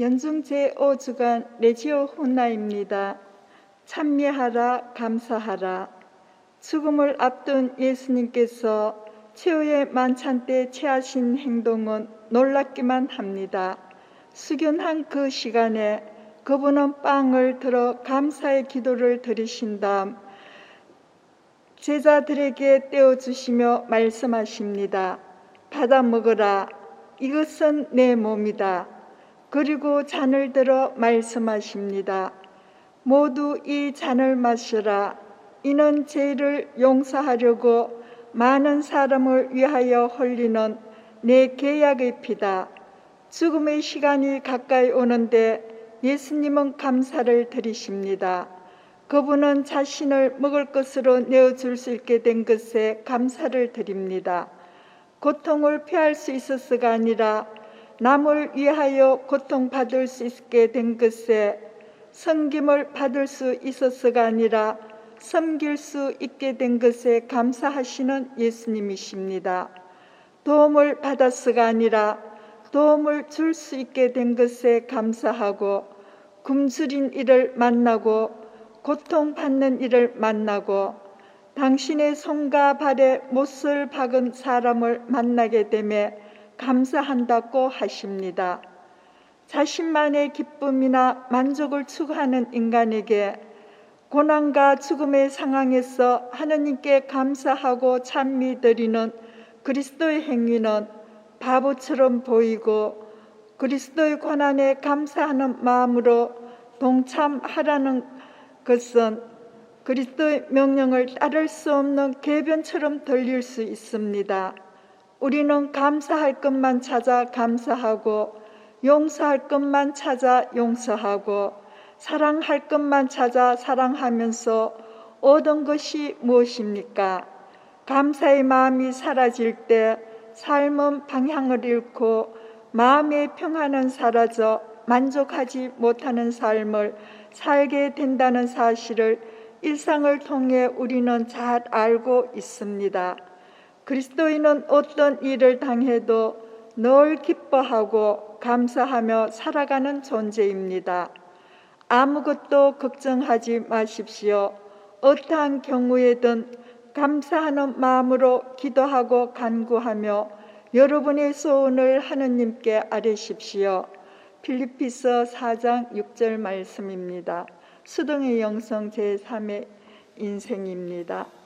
연중 제5주간 레지오 혼나입니다. 찬미하라 감사하라 죽음을 앞둔 예수님께서 최후의 만찬 때 취하신 행동은 놀랍기만 합니다. 숙연한 그 시간에 그분은 빵을 들어 감사의 기도를 드리신 다음 제자들에게 떼어주시며 말씀하십니다. 받아 먹으라. 이것은 내 몸이다. 그리고 잔을 들어 말씀하십니다. 모두 이 잔을 마시라. 이는 죄를 용서하려고 많은 사람을 위하여 흘리는 내 계약의 피다. 죽음의 시간이 가까이 오는데 예수님은 감사를 드리십니다. 그분은 자신을 먹을 것으로 내어줄 수 있게 된 것에 감사를 드립니다. 고통을 피할 수 있었어가 아니라 남을 위하여 고통받을 수 있게 된 것에 섬김을 받을 수 있었어가 아니라 섬길 수 있게 된 것에 감사하시는 예수님이십니다. 도움을 받았어가 아니라 도움을 줄 수 있게 된 것에 감사하고 굶주린 이를 만나고 고통받는 이를 만나고 당신의 손과 발에 못을 박은 사람을 만나게 되매 감사한다고 하십니다. 자신만의 기쁨이나 만족을 추구하는 인간에게 고난과 죽음의 상황에서 하느님께 감사하고 찬미 드리는 그리스도의 행위는 바보처럼 보이고 그리스도의 고난에 감사하는 마음으로 동참하라는 것은 그리스도의 명령을 따를 수 없는 궤변처럼 들릴 수 있습니다. 우리는 감사할 것만 찾아 감사하고 용서할 것만 찾아 용서하고 사랑할 것만 찾아 사랑하면서 얻은 것이 무엇입니까? 감사의 마음이 사라질 때 삶은 방향을 잃고 마음의 평안은 사라져 만족하지 못하는 삶을 살게 된다는 사실을 일상을 통해 우리는 잘 알고 있습니다. 그리스도인은 어떤 일을 당해도 늘 기뻐하고 감사하며 살아가는 존재입니다. 아무것도 걱정하지 마십시오. 어떠한 경우에든 감사하는 마음으로 기도하고 간구하며 여러분의 소원을 하느님께 아뢰십시오. 필리피서 4장 6절 말씀입니다. 수동의 영성 제3의 인생입니다.